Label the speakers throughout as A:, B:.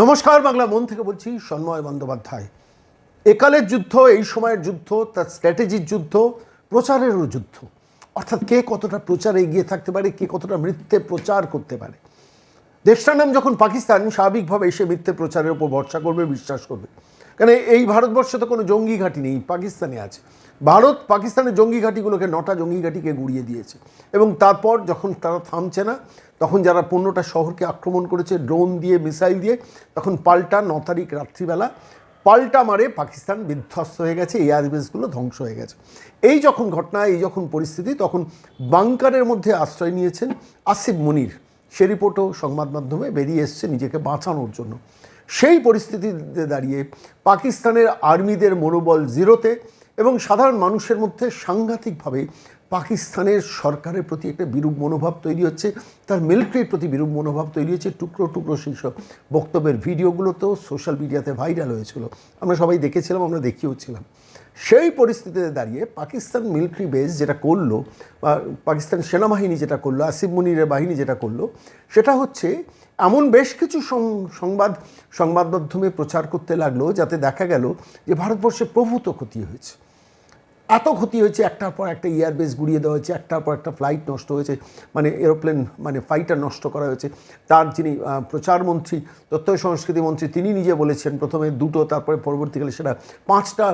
A: নমস্কার, বাংলা মন থেকে বলছি সন্ময় বন্দ্যোপাধ্যায়। একালের যুদ্ধ, এই সময়ের যুদ্ধ, তার স্ট্র্যাটেজির যুদ্ধ, প্রচারেরও যুদ্ধ। অর্থাৎ কে কতটা প্রচারে এগিয়ে থাকতে পারে, কে কতটা মিথ্যে প্রচার করতে পারে? দেশটার নাম যখন পাকিস্তান, স্বাভাবিকভাবে এসে মিথ্যে প্রচারের উপর ভরসা করবে, বিশ্বাস করবে। কেন এই ভারতবর্ষে তো কোনো জঙ্গি ঘাঁটি নেই, পাকিস্তানে আছে। ভারত পাকিস্তানের জঙ্গি ঘাঁটিগুলোকে, নটা জঙ্গি ঘাঁটিকে গুড়িয়ে দিয়েছে। এবং তারপর যখন তারা থামছে না, তখন যারা পনেরোটা শহরকে আক্রমণ করেছে, ড্রোন দিয়ে, মিসাইল দিয়ে, তখন পাল্টা ন তারিখ রাত্রিবেলা পাল্টা মারে পাকিস্তান বিধ্বস্ত হয়ে গেছে এয়ারবেসগুলো ধ্বংস হয়ে গেছে। এই যখন ঘটনা, এই যখন পরিস্থিতি, তখন বাংকারের মধ্যে আশ্রয় নিয়েছেন আসিফ মনির। সে রিপোর্টও সংবাদ মাধ্যমে বেরিয়ে এসছে নিজেকে বাঁচানোর জন্য। সেই পরিস্থিতিতে দাঁড়িয়ে পাকিস্তানের আর্মিদের মনোবল জিরোতে এবং সাধারণ মানুষের মধ্যে সাংঘাতিকভাবে পাকিস্তানের সরকারের প্রতি একটা বিরূপ মনোভাব তৈরি হচ্ছে, তার মিলিটারির প্রতি বিরূপ মনোভাব তৈরি হচ্ছে। টুকরো টুকরো সব বক্তব্যের ভিডিওগুলো তো সোশ্যাল মিডিয়াতে ভাইরাল হয়েছিল। আমরা সবাই দেখেছিলাম, আমরা দেখিয়েওছিলাম সেই পরিস্থিতিতে দাঁড়িয়ে পাকিস্তান মিলিটারি বেস যেটা করল, বা পাকিস্তান সেনাবাহিনী যেটা করল, আসিফ মুনিরের বাহিনী যেটা করল, সেটা হচ্ছে এমন বেশ কিছু সংবাদ সংবাদ মাধ্যমে প্রচার করতে লাগল, যাতে দেখা গেল যে ভারতবর্ষে প্রভূত ক্ষতি হয়েছে। এত ক্ষতি হয়েছে, একটার পর একটা এয়ারবেস গুড়িয়ে দেওয়া হয়েছে, একটার পর একটা ফ্লাইট নষ্ট হয়েছে মানে এরোপ্লেন মানে ফাইটার নষ্ট করা হয়েছে। তার যিনি প্রচারমন্ত্রী, তথ্য সংস্কৃতি মন্ত্রী, তিনি নিজে বলেছেন, প্রথমে দুটো, তারপরে পরবর্তীকালে সেটা পাঁচটা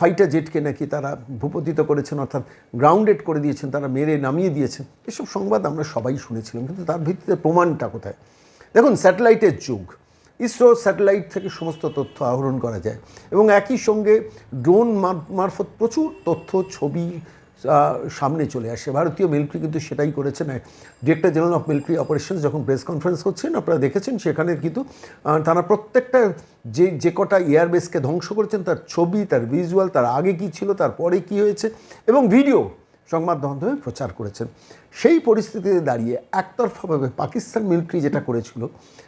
A: ফাইটার জেটকে নাকি তারা ভূপতিত করেছেন, অর্থাৎ গ্রাউন্ডেড করে দিয়েছেন, তারা মেরে নামিয়ে দিয়েছেন। এসব সংবাদ আমরা সবাই শুনেছিলাম, কিন্তু তার ভিত্তিতে প্রমাণটা কোথায়? দেখুন স্যাটেলাইটের যুগ। ইসরো স্যাটেলাইট থেকে সমস্ত তথ্য আহরণ করা যায়। এবং একই সঙ্গে ড্রোন মারফত প্রচুর তথ্য, ছবি সামনে চলে আসে। ভারতীয় মিলিটারি কিন্তু সেটাই করেছেন director general of military operation যখন প্রেস কনফারেন্স করছেন আপনারা দেখেছেন, সেখানে কিন্তু তারা প্রত্যেকটা যে যে কটা এয়ারবেসকে ধ্বংস করেছেন, তার ছবি, তার ভিজুয়াল, তার আগে কী ছিল তার পরে কী হয়েছে, এবং ভিডিও সংবাদ মাধ্যমে প্রচার করেছেন। সেই পরিস্থিতিতে দাঁড়িয়ে একতরফাভাবে পাকিস্তান মিলিটারি যেটা করেছিল,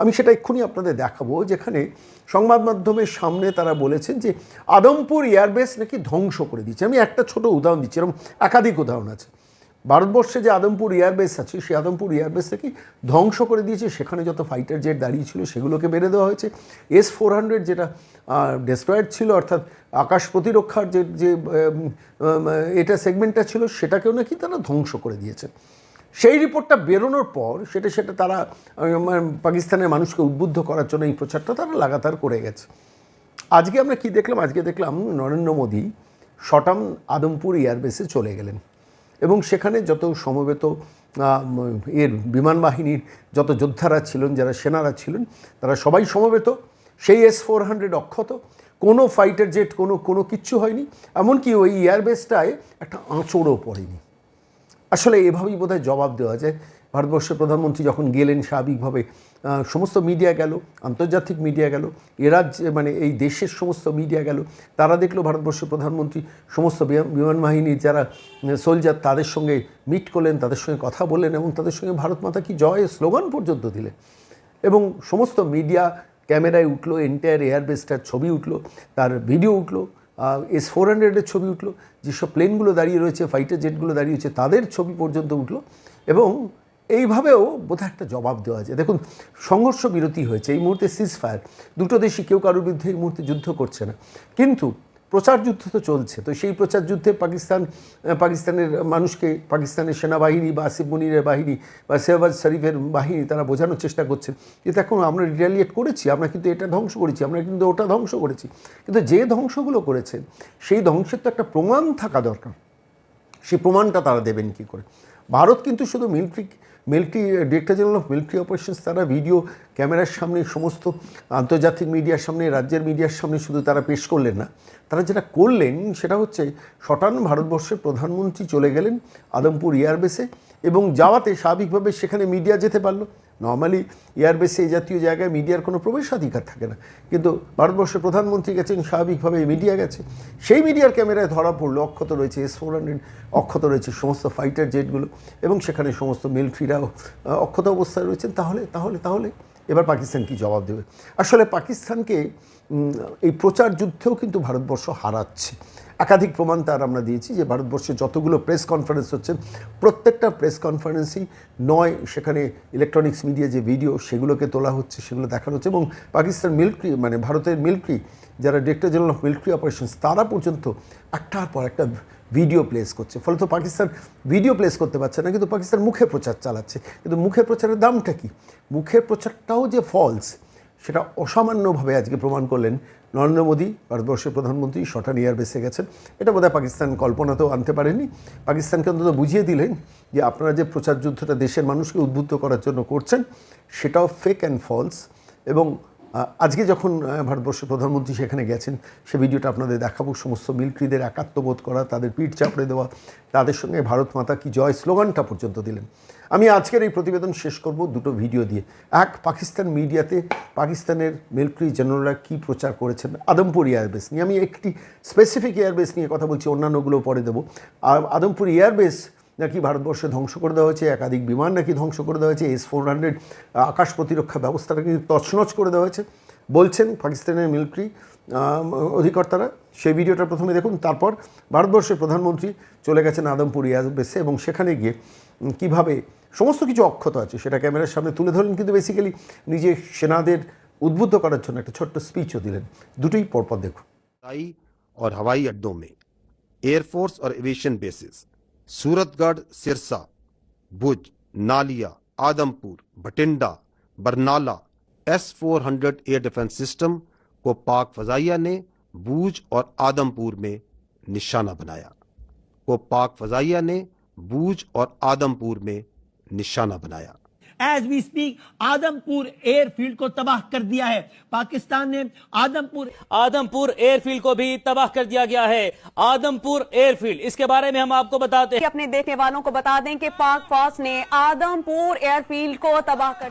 A: আমি সেটা এক্ষুনি আপনাদের দেখাবো, যেখানে সংবাদ মাধ্যমের সামনে তারা বলেছেন যে আদমপুর এয়ারবেস নাকি ধ্বংস করে দিচ্ছে আমি একটা ছোট উদাহরণ দিচ্ছি, এরকম একাধিক উদাহরণ আছে। ভারতবর্ষে যে আদমপুর এয়ারবেস আছে, সেই আদমপুর এয়ারবেস থেকে ধ্বংস করে দিয়েছে? সেখানে যত ফাইটার জেট দাঁড়িয়ে ছিল, সেগুলোকে বেড়ে দেওয়া হয়েছে। এস ফোর হান্ড্রেড যেটা ডেস্ট্রয়ার ছিল, অর্থাৎ আকাশ প্রতিরক্ষার যে যে এটা সেগমেন্টটা ছিল, সেটাকেও নাকি তারা ধ্বংস করে দিয়েছে। সেই রিপোর্টটা বেরোনোর পর, সেটা সেটা তারা পাকিস্তানের মানুষকে উদ্বুদ্ধ করার জন্য এই প্রচারটা তারা লাগাতার করে গেছে। আজকে আমরা কি দেখলাম? আজকে দেখলাম নরেন্দ্র মোদী শটাম আদমপুর এয়ারবেসে চলে গেলেন। এবং সেখানে যত সমবেত এর বিমান বাহিনীর যত যোদ্ধারা ছিলেন, যারা সেনারা ছিলেন, তারা সবাই সমবেত। সেই এস ফোর হান্ড্রেড অক্ষত, কোনো ফাইটার জেট কোনো কোনো কিচ্ছু হয়নি। এমনকি ওই এয়ারবেসটায় একটা আঁচড়ও পড়েনি। আসলে এভাবেই বোধহয় জবাব দেওয়া যায়। ভারতবর্ষের প্রধানমন্ত্রী যখন গেলেন স্বাভাবিকভাবে সমস্ত মিডিয়া গেল, আন্তর্জাতিক মিডিয়া গেল, এ রাজ্যে মানে এই দেশের সমস্ত মিডিয়া গেল, তারা দেখল ভারতবর্ষের প্রধানমন্ত্রী, সমস্ত বিমান- বাহিনীর যারা সোলজার তাদের সঙ্গে মিট করলেন, তাদের সঙ্গে কথা বললেন এবং তাদের সঙ্গে ভারত মাতা কি জয় স্লোগান পর্যন্ত দিলেন। এবং সমস্ত মিডিয়া ক্যামেরায় উঠল এন্টায়ার এয়ারবেসটার ছবি উঠল, তার ভিডিও উঠল এস ফোর হান্ড্রেডের ছবি উঠল, যেসব প্লেনগুলো দাঁড়িয়ে রয়েছে ফাইটার জেটগুলো দাঁড়িয়ে রয়েছে, তাদের ছবি পর্যন্ত উঠল এবং এইভাবেও বোধহয় একটা জবাব দেওয়া যায়। দেখুন, সংঘর্ষ বিরতি হয়েছে, এই মুহূর্তে সিজ ফায়ার দুটো দেশই কেউ কারোর বিরুদ্ধে এই মুহূর্তে যুদ্ধ করছে না। কিন্তু প্রচার যুদ্ধ তো চলছে, তো সেই প্রচার যুদ্ধে পাকিস্তান পাকিস্তানের মানুষকে, পাকিস্তানের সেনাবাহিনী বা আসিফ মুনিরের বাহিনী বা শেহবাজ শরীফের বাহিনী তারা বোঝানোর চেষ্টা করছেন যে দেখুন আমরা রিটালিয়েট করেছি, আমরা কিন্তু এটা ধ্বংস করেছি, আমরা কিন্তু ওটা ধ্বংস করেছি। কিন্তু যে ধ্বংসগুলো করেছেন সেই ধ্বংসের তো একটা প্রমাণ থাকা দরকার। সেই প্রমাণটা তারা দেবেন কী করে? ভারত কিন্তু শুধু military military director general of military operations তারা ভিডিও ক্যামেরার সামনে সমস্ত আন্তর্জাতিক মিডিয়ার সামনে, রাজ্যের মিডিয়ার সামনে শুধু তারা পেশ করলেন না। তারা যেটা করলেন সেটা হচ্ছে শটান ভারতবর্ষের প্রধানমন্ত্রী চলে গেলেন আদমপুর এয়ারবেসে এবং যাওয়াতে স্বাভাবিকভাবে সেখানে মিডিয়া যেতে পারল। নর্মালি এয়ারবেসে এই জাতীয় জায়গায় মিডিয়ার কোনো প্রবেশাধিকার থাকে না। কিন্তু ভারতবর্ষের প্রধানমন্ত্রী গেছেন স্বাভাবিকভাবে মিডিয়া গেছে। সেই মিডিয়ার ক্যামেরায় ধরা পড়ল, অক্ষত রয়েছে এস ফোর হান্ড্রেড অক্ষত রয়েছে সমস্ত ফাইটার জেটগুলো এবং সেখানে সমস্ত মিলিটারিরাও অক্ষত অবস্থায় রয়েছেন। তাহলে তাহলে তাহলে এবার পাকিস্তান কি জবাব দেবে? আসলে পাকিস্তানকে এই প্রচার যুদ্ধেও কিন্তু ভারতবর্ষ হারাচ্ছে। একাধিক প্রমাণ তার আমরা দিয়েছি যে ভারতবর্ষে যতগুলো প্রেস কনফারেন্স হচ্ছে, প্রত্যেকটা প্রেস কনফারেন্সই নয়, সেখানে ইলেকট্রনিক্স মিডিয়া যে ভিডিও সেগুলোকে তোলা হচ্ছে, সেগুলো দেখানো হচ্ছে এবং পাকিস্তান মিলিটারি মানে ভারতের মিলিটারি যারা director general of military operations তারা পর্যন্ত একটার পর একটা ভিডিও প্লেস করছে। ফলে তো পাকিস্তান ভিডিও প্লেস করতে পারছে না, কিন্তু পাকিস্তান মুখে প্রচার চালাচ্ছে। কিন্তু মুখের প্রচারের দামটা কি? মুখের প্রচারটাও যে ফলস সেটা অসামান্যভাবে আজকে প্রমাণ করলেন নরেন্দ্র মোদী, ভারতবর্ষের প্রধানমন্ত্রী শটান এয়ারবেসে গেছেন। এটা বোধহয় পাকিস্তান কল্পনাতেও আনতে পারেনি। পাকিস্তানকে অন্তত বুঝিয়ে দিলেন যে আপনারা যে প্রচার যুদ্ধটা দেশের মানুষকে উদ্বুদ্ধ করার জন্য করছেন, সেটাও ফেক অ্যান্ড ফলস এবং আজকে যখন ভারতবর্ষের প্রধানমন্ত্রী সেখানে গেছেন, সে ভিডিওটা আপনাদের দেখাবো। সমস্ত মিলিটারিদের একাত্মবোধ করা, তাদের পিঠ চাপড়ে দেওয়া, তাদের সঙ্গে ভারত মাতা কি জয় স্লোগানটা পর্যন্ত দিলেন। আমি আজকের এই প্রতিবেদন শেষ করব দুটো ভিডিও দিয়ে। এক, পাকিস্তান মিডিয়াতে পাকিস্তানের মিলিটারি জেনারেলরা কী প্রচার করেছেন? আদমপুর এয়ারবেস নিয়ে। আমি একটি স্পেসিফিক এয়ারবেস নিয়ে কথা বলছি অন্যান্যগুলো পরে দেবো। আর আদমপুর এয়ারবেস নাকি ভারতবর্ষে ধ্বংস করে দেওয়া হয়েছে একাধিক বিমান নাকি ধ্বংস করে দেওয়া হয়েছে এস ফোর হান্ড্রেড আকাশ প্রতিরক্ষা ব্যবস্থাটা কিন্তু তছনছ করে দেওয়া হয়েছে বলছেন পাকিস্তানের মিলিটারি অধিকর্তারা সেই ভিডিওটা প্রথমে দেখুন তারপর ভারতবর্ষের প্রধানমন্ত্রী চলে গেছেন আদমপুর এয়ারবেসে এবং সেখানে গিয়ে উম, কিভাবে সমস্ত কিছু অক্ষত আছে সেটা ক্যামেরার সামনে তুলে ধরলেন কিন্তু বেসিক্যালি নিজে সেনাদের উদ্বুদ্ধ করার জন্য একটা ছোট্ট স্পিচও দিলেন দুটোই পরপর দেখুন
B: हवाई और हवाई अड्डों में एयरफोर्स और aviation basis Suratgarh, Sirsa, Bhuj, Naliya, Adampur Bathinda Barnala, S four hundred air defence system को पाक फजाइया ने बूज और आदमपुर में निशाना बनाया। को पाक फजाइया ने बूज और आदमपुर में निशाना बनाया।
C: As we speak Adampur airfield को तबाह कर दिया है। पाकिस्तान ने आदमपुर
D: आदमपुर एयरफील्ड को भी तबाह कर दिया गया है। आदमपुर एयरफील्ड इसके बारे में हम आपको बताते हैं।
E: अपने देखने वालों को बता दें कि पाक फौज ने आदमपुर एयरफील्ड को तबाह कर